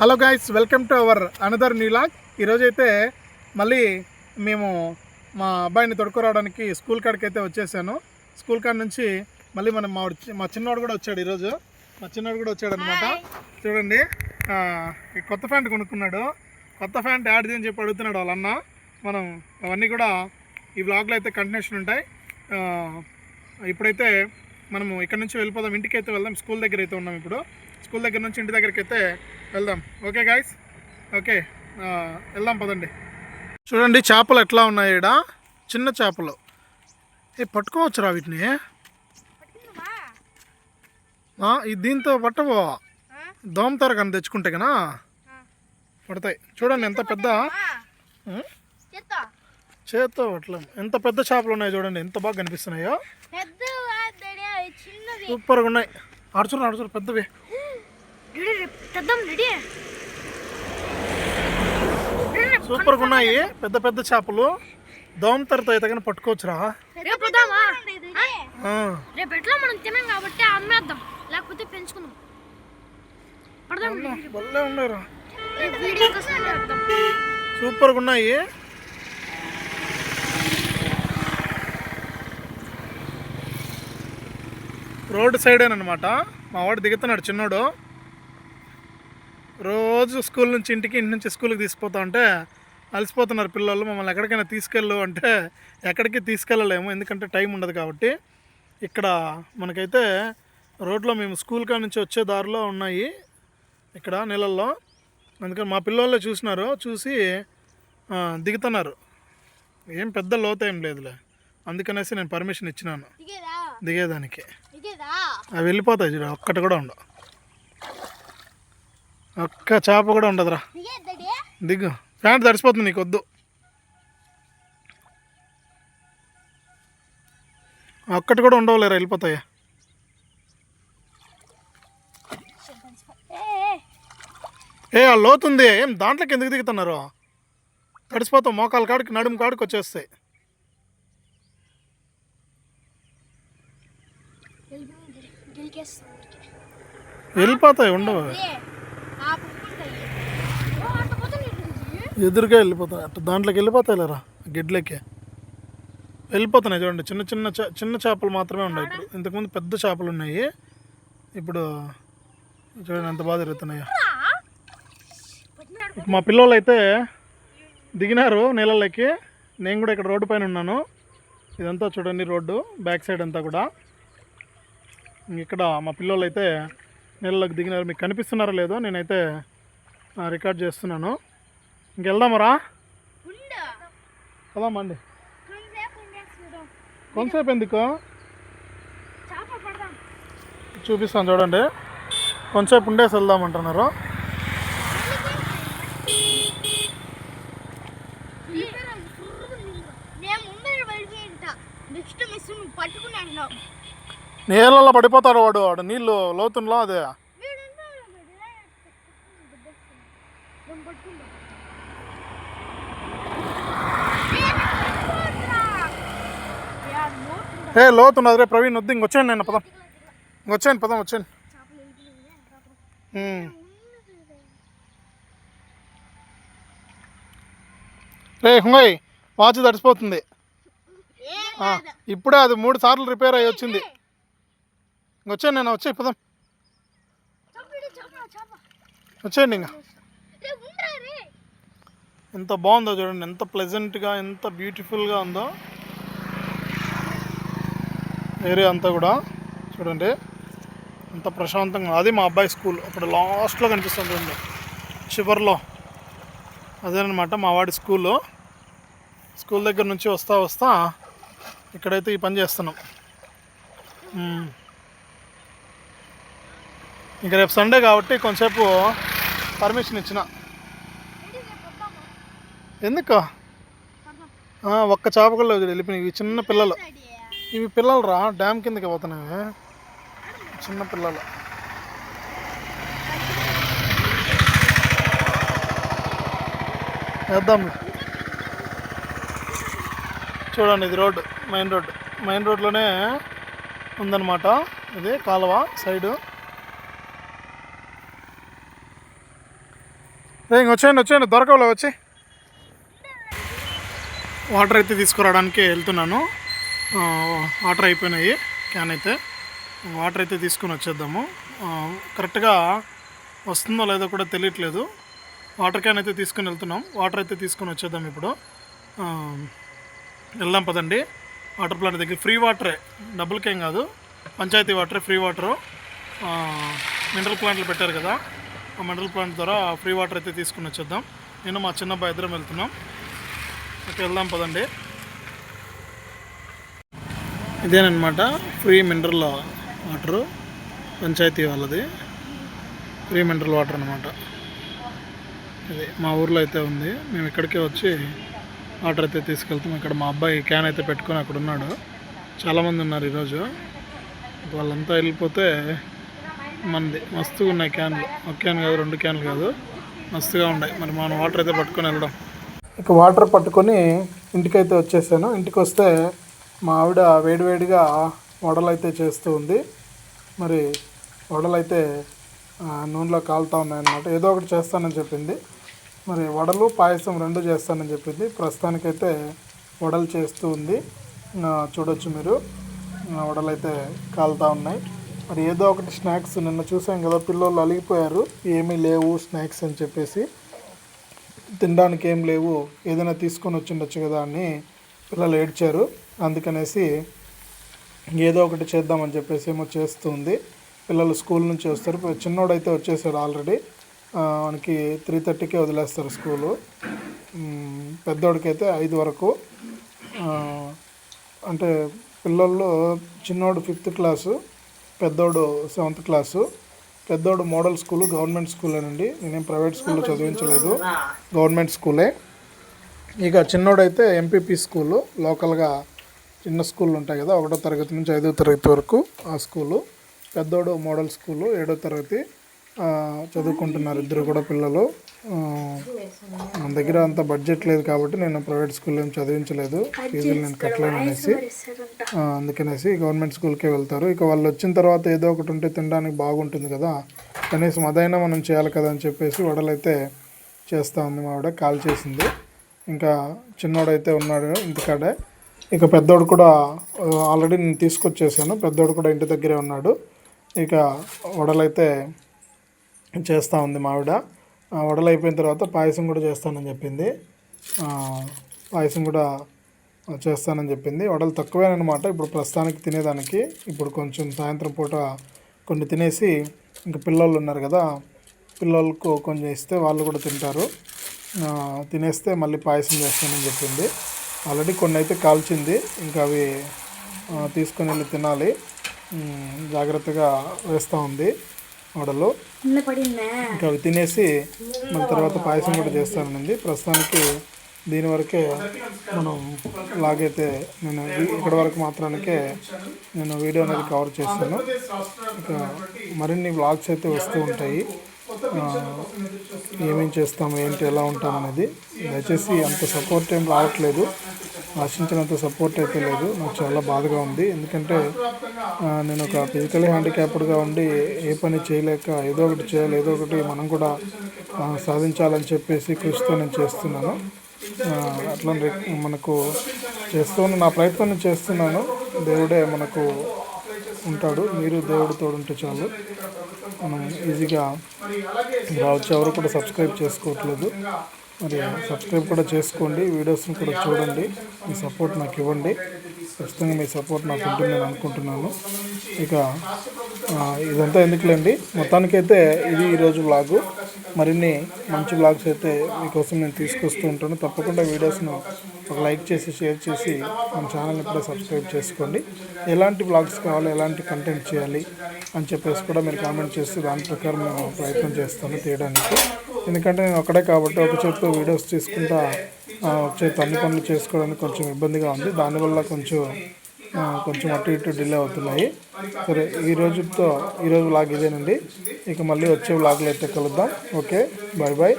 Hello guys welcome to our another vlog ఈరోజైతే మళ్ళీ మేము మా అబ్బాయిని తొడుకురావడానికి స్కూల్ కాడికి అయితే వచ్చేసాను. స్కూల్ కాడ నుంచి మళ్ళీ మనం మా మా చిన్నవాడు కూడా వచ్చాడు ఈరోజు. మా చిన్నవాడు కూడా వచ్చాడు అనమాట చూడండి కొత్త ప్యాంట్ కొనుక్కున్నాడు. కొత్త ప్యాంట్ యాడ్ది అని చెప్పి అడుగుతున్నాడు వాళ్ళ అన్న. మనం అవన్నీ కూడా ఈ వ్లాగ్లో అయితే కంటిన్యూషన్ ఉంటాయి. ఇప్పుడైతే మనము ఇక్కడ నుంచి వెళ్ళిపోదాం. ఇంటికి అయితే వెళ్దాం. స్కూల్ దగ్గర అయితే ఉన్నాం ఇప్పుడు. స్కూల్ దగ్గర నుంచి ఇంటి దగ్గరికి అయితే వెళ్దాం. ఓకే గాయస్ ఓకే వెళ్దాం పదండి. చూడండి చేపలు ఎట్లా ఉన్నాయి ఈడ? చిన్న చేపలు. ఏ పట్టుకోవచ్చురా వీటిని? దీంతో పట్టవో దోమతారు కానీ తెచ్చుకుంటే కనా పడతాయి. చూడండి ఎంత పెద్ద? చేత్తో పట్టలేం. ఎంత పెద్ద చేపలు ఉన్నాయి చూడండి ఎంత బాగా కనిపిస్తున్నాయో. సూపర్గా ఉన్నాయి. అడుచురు అడుచురు పెద్దవి. రెడీ తెద్దాం రెడీ. సూపర్గా ఉన్నాయి. పెద్ద పెద్ద చేపలు. దోమతరతో అయితే కానీ పట్టుకోవచ్చురా. రేపు రేపు ఎట్లా మనం తినాం కాబట్టి అమ్మేద్దాం. లేకపోతే పెంచుకుందాం. పడదాం భలే ఉన్నాయిరా. రేపు వీడియో కోసం చేద్దాం సూపర్గా ఉన్నాయి. రోడ్ సైడేనమాట మా వాడు దిగుతున్నాడు చిన్నోడు. రోజు స్కూల్ నుంచి ఇంటికి ఇంటి నుంచి స్కూల్కి తీసుకుపోతా ఉంటే అలసిపోతున్నారు పిల్లలు. మమ్మల్ని ఎక్కడికైనా తీసుకెళ్ళు అంటే ఎక్కడికి తీసుకెళ్ళలేము. ఎందుకంటే టైం ఉండదు కాబట్టి. ఇక్కడ మనకైతే రోడ్లో మేము స్కూల్ కాడ నుంచి వచ్చే దారిలో ఉన్నాయి ఇక్కడ నీళ్ళల్లో. అందుకని మా పిల్లలే చూసినారు. చూసి దిగుతున్నారు. ఏం పెద్ద లోతు ఏం లేదులే. అందుకనేసి నేను పర్మిషన్ ఇచ్చినాను. దిగేదా? దిగేదానికి. దిగేదా? అవి వెళ్ళిపోతాయి చూడ ఒక్కటి కూడా ఉండవు. ఒక్క చేప కూడా ఉండదురా. దిగేద్దడి దిగు. ప్యాంట్ తడిసిపోతుంది నీకు వద్దు ఒక్కటి కూడా ఉండవులేరా వెళ్ళిపోతాయి? ఏ ఆ లోతుంది ఏం దాంట్లోకి ఎందుకు దిగుతున్నారు? తడిసిపోతాం. మోకాలు కాడికి నడుము కాడికి వచ్చేస్తాయి. వెళ్ళిపోతాయి ఉండవు. ఎదురుగా వెళ్ళిపోతాయి. అటు దాంట్లోకి వెళ్ళిపోతాయి లేరా? వెళ్ళిపోతున్నాయి చూడండి. చిన్న చిన్న చిన్న చేపలు మాత్రమే ఉన్నాయి ఇప్పుడు. ఇంతకుముందు పెద్ద చేపలు ఉన్నాయి. ఇప్పుడు చూడండి ఎంత బాగా జరుగుతున్నాయో. ఇప్పుడు మా పిల్లలు అయితే దిగినారు నీళ్ళలోకి నేను కూడా ఇక్కడ రోడ్డు పైన ఉన్నాను. ఇదంతా చూడండి రోడ్డు బ్యాక్ సైడ్ అంతా కూడా. ఇక్కడ మా పిల్లలు అయితే నీళ్ళలోకి దిగినారు. మీకు కనిపిస్తున్నారో లేదో నేనైతే రికార్డ్ చేస్తున్నాను. ఇంకెళ్దామరా ఉండు. కదామండి కొంతసేపు ఎందుకు? చూపిస్తాను చూడండి. కొంతసేపు ఉండేసి వెళ్దామంటున్నారు నీళ్ళలో పడిపోతాడు వాడు. వాడు నీళ్ళు లోతుల్లో అదే. ఏ లోతున్నది రే ప్రవీణ్ వద్దు ఇంకొచ్చాను నేను పదం. ఇంకొచ్చాను పదం వచ్చాను రే హుంగయ్ వాచ్ తడిసిపోతుంది. ఇప్పుడే అది మూడు సార్లు రిపేర్ అయ్యి వచ్చింది. ఇంకొచ్చాను నేను వచ్చాయి పదం. వచ్చేయండి ఇంకా. ఎంత బాగుందో చూడండి ఎంత ప్లెజెంట్గా ఎంత బ్యూటిఫుల్గా ఉందో. ఏరియా అంతా కూడా చూడండి అంత ప్రశాంతంగా. అది మా అబ్బాయి స్కూల్. అప్పుడు లాస్ట్లో కనిపిస్తుంది చూడండి. చివరిలో. అదేనమాట మా వాడి స్కూలు. స్కూల్ దగ్గర నుంచి వస్తా వస్తా ఇక్కడైతే ఈ పని చేస్తున్నాం. ఇంకా ఇంక రేపు సండే కాబట్టి కొంచెంసేపు పర్మిషన్ ఇచ్చిన. ఎందుకు? ఒక్క చేపకల్లో వెళ్ళిపోయినాయి. చిన్న పిల్లలు. ఇవి పిల్లలు రా డ్యామ్ కిందకి పోతున్నాయి చిన్న పిల్లలు. వేద్దాం. చూడండి ఇది రోడ్డు మెయిన్ రోడ్డు. మెయిన్ రోడ్లోనే ఉందన్నమాట. ఇది కాలువ సైడు. రే ఇంక వచ్చేయండి వచ్చేయండి దొరకవులే వచ్చి. వాటర్ అయితే తీసుకురావడానికి వెళ్తున్నాను. ఆర్డర్ వాటర్ అయిపోయినాయి క్యాన్ అయితే. వాటర్ అయితే తీసుకుని వచ్చేద్దాము. కరెక్ట్గా వస్తుందో లేదో కూడా తెలియట్లేదు. వాటర్ క్యాన్ అయితే తీసుకుని వెళ్తున్నాం. వాటర్ అయితే తీసుకుని వచ్చేద్దాం ఇప్పుడు. వెళ్దాం పదండి. వాటర్ ప్లాంట్ దగ్గర ఫ్రీ వాటరే డబ్బులకేం కాదు. పంచాయతీ వాటరే ఫ్రీ వాటరు. మినరల్ ప్లాంట్లు పెట్టారు కదా ఆ మినరల్ ప్లాంట్ ద్వారా ఫ్రీ వాటర్ అయితే తీసుకుని వచ్చేద్దాం. నేను మా చిన్నబ్బాయి ఇద్దరం వెళ్తున్నాం. ఓకే వెళ్దాం పదండి. ఇదేనమాట ఫ్రీ మినరల్ వాటరు పంచాయతీ వాళ్ళది. ఫ్రీ మినరల్ వాటర్ అనమాట ఇది మా ఊర్లో అయితే ఉంది. మేము ఇక్కడికే వచ్చి వాటర్ అయితే తీసుకెళ్తాం. ఇక్కడ మా అబ్బాయి క్యాన్ అయితే పెట్టుకొని అక్కడ ఉన్నాడు. చాలామంది ఉన్నారు ఈరోజు. వాళ్ళంతా వెళ్ళిపోతే మనది మస్తుగా ఉన్నాయి క్యాన్లు. ఒక క్యాన్ కాదు రెండు క్యాన్లు కాదు. మస్తుగా ఉన్నాయి. మరి మనం వాటర్ అయితే పట్టుకొని వెళ్దాం ఇక వాటర్ పట్టుకొని ఇంటికైతే వచ్చేసాను. ఇంటికి వస్తే మా ఆవిడ వేడివేడిగా వడలు అయితే చేస్తూ ఉంది. మరి వడలు అయితే నూనెలో కాలుతూ ఉన్నాయన్నమాట. ఏదో ఒకటి చేస్తానని చెప్పింది. మరి వడలు పాయసం రెండు చేస్తానని చెప్పింది. ప్రస్తుతానికైతే వడలు చేస్తూ ఉంది. చూడొచ్చు మీరు. వడలు అయితే కాలుతూ ఉన్నాయి. మరి ఏదో ఒకటి స్నాక్స్ నిన్న చూసాం కదా పిల్లలు అలిగిపోయారు. ఏమీ లేవు స్నాక్స్ అని చెప్పేసి. తినడానికి ఏం లేవు. ఏదైనా తీసుకొని వచ్చిండొచ్చు కదా అని పిల్లలు ఏడ్చారు. అందుకనేసి ఏదో ఒకటి చేద్దామని చెప్పేసి ఏమో చేస్తుంది. పిల్లలు స్కూల్ నుంచి వస్తారు. చిన్నోడైతే వచ్చేసాడు ఆల్రెడీ. మనకి త్రీ థర్టీకే వదిలేస్తారు స్కూలు. పెద్దోడికైతే ఐదు వరకు. అంటే పిల్లల్లో చిన్నోడు ఫిఫ్త్ క్లాసు పెద్దోడు సెవెంత్ క్లాసు పెద్దోడు మోడల్ స్కూల్ గవర్నమెంట్ స్కూలేనండి. నేనేం ప్రైవేట్ స్కూల్లో చదివించలేదు. గవర్నమెంట్ స్కూలే. ఇక చిన్నోడైతే ఎంపీపీ స్కూలు లోకల్గా చిన్న స్కూళ్ళు ఉంటాయి కదా ఒకటో తరగతి నుంచి ఐదో తరగతి వరకు ఆ స్కూలు. పెద్దోడు మోడల్ స్కూలు ఏడో తరగతి చదువుకుంటున్నారు ఇద్దరు కూడా పిల్లలు. మన దగ్గర అంత బడ్జెట్ లేదు కాబట్టి నేను ప్రైవేట్ స్కూల్ ఏం చదివించలేదు. ఫీజులు నేను కట్టలేను అనేసి. అందుకనేసి గవర్నమెంట్ స్కూల్కే వెళ్తారు. ఇక వాళ్ళు వచ్చిన తర్వాత ఏదో ఒకటి ఉంటే తినడానికి బాగుంటుంది కదా. కనీసం అదైనా మనం చేయాలి కదా అని చెప్పేసి వడలైతే చేస్తూ ఉంది మా ఆవిడ కాల్ చేసింది. ఇంకా చిన్నోడైతే ఉన్నాడు ఇంటికాడే. ఇక పెద్దోడు కూడా ఆల్రెడీ నేను తీసుకొచ్చేసాను. పెద్దోడు కూడా ఇంటి దగ్గరే ఉన్నాడు. ఇక వడలైతే చేస్తూ ఉంది మావిడ ఆ, వడలు అయిపోయిన తర్వాత పాయసం కూడా చేస్తానని చెప్పింది. పాయసం కూడా చేస్తానని చెప్పింది. వడలు తక్కువేనమాట ఇప్పుడు ప్రస్తుతానికి తినేదానికి. ఇప్పుడు కొంచెం సాయంత్రం పూట కొన్ని తినేసి ఇంకా పిల్లలు ఉన్నారు కదా పిల్లలకు కొంచెం ఇస్తే వాళ్ళు కూడా తింటారు. తినేస్తే మళ్ళీ పాయసం చేస్తానని చెప్పింది. ఆల్రెడీ కొన్ని అయితే కాల్చింది. ఇంకా అవి తీసుకొని వెళ్ళి తినాలి. జాగ్రత్తగా వేస్తూ ఉంది వడలు ఇంకా అవి తినేసి మన తర్వాత పాయసం కూడా చేస్తానండి ప్రస్తుతానికి దీని వరకే మనం లాగైతే నేను ఇక్కడ వరకు మాత్రానికే నేను వీడియో అనేది కవర్ చేస్తాను ఇక మరిన్ని వ్లాగ్స్ అయితే వస్తూ ఉంటాయి. ఏమేం చేస్తాము ఏంటి ఎలా ఉంటాం అనేది దయచేసి అంత సపోర్ట్ ఏం రావట్లేదు. ఆశించినంత సపోర్ట్ అయితే లేదు. నాకు చాలా బాధగా ఉంది. ఎందుకంటే నేను ఒక ఫిజికలీ హ్యాండిక్యాప్డ్గా ఉండి ఏ పని చేయలేక ఏదో ఒకటి చేయాలి ఏదో ఒకటి మనం కూడా సాధించాలని చెప్పేసి కృషితో నేను చేస్తున్నాను. అట్లా మనకు చేస్తూ నా ప్రయత్నం నేను చేస్తున్నాను. దేవుడే మనకు ఉంటాడు. మీరు దేవుడు తోడుంటే చాలు. మనం ఈజీగా రావచ్చు. ఎవరు కూడా సబ్స్క్రైబ్ చేసుకోవట్లేదు. మరి సబ్స్క్రైబ్ కూడా చేసుకోండి వీడియోస్ని కూడా చూడండి మీ సపోర్ట్ నాకు ఇవ్వండి. ఖచ్చితంగా మీ సపోర్ట్ నాకు ఉంటుంది నేను అనుకుంటున్నాను. ఇక ఇదంతా ఎందుకులేండి? మొత్తానికైతే ఇది ఈరోజు బ్లాగు మరిన్ని మంచి బ్లాగ్స్ అయితే మీకోసం నేను తీసుకొస్తూ ఉంటాను. తప్పకుండా వీడియోస్ను ఒక లైక్ చేసి షేర్ చేసి మన ఛానల్ని కూడా సబ్స్క్రైబ్ చేసుకోండి. ఎలాంటి వ్లాగ్స్ కావాలి ఎలాంటి కంటెంట్ చేయాలి అని చెప్పేసి కూడా మీరు కామెంట్ చేస్తే దాని ప్రకారం నేను ప్రయత్నం చేస్తాను తీయడానికి. ఎందుకంటే నేను ఒకటే కాబట్టి ఒక చేతితో వీడియోస్ తీసుకుంటా ఒక చేతి అన్ని పనులు చేసుకోవడానికి కొంచెం ఇబ్బందిగా ఉంది. దానివల్ల కొంచెం కొంచెం అటు ఇటు డిలే అవుతున్నాయి. సరే ఈ రోజుతో ఈరోజు వ్లాగ్ ఇదేనండి. ఇక మళ్ళీ వచ్చే వ్లాగ్లో అయితే కలుద్దాం. Okay bye bye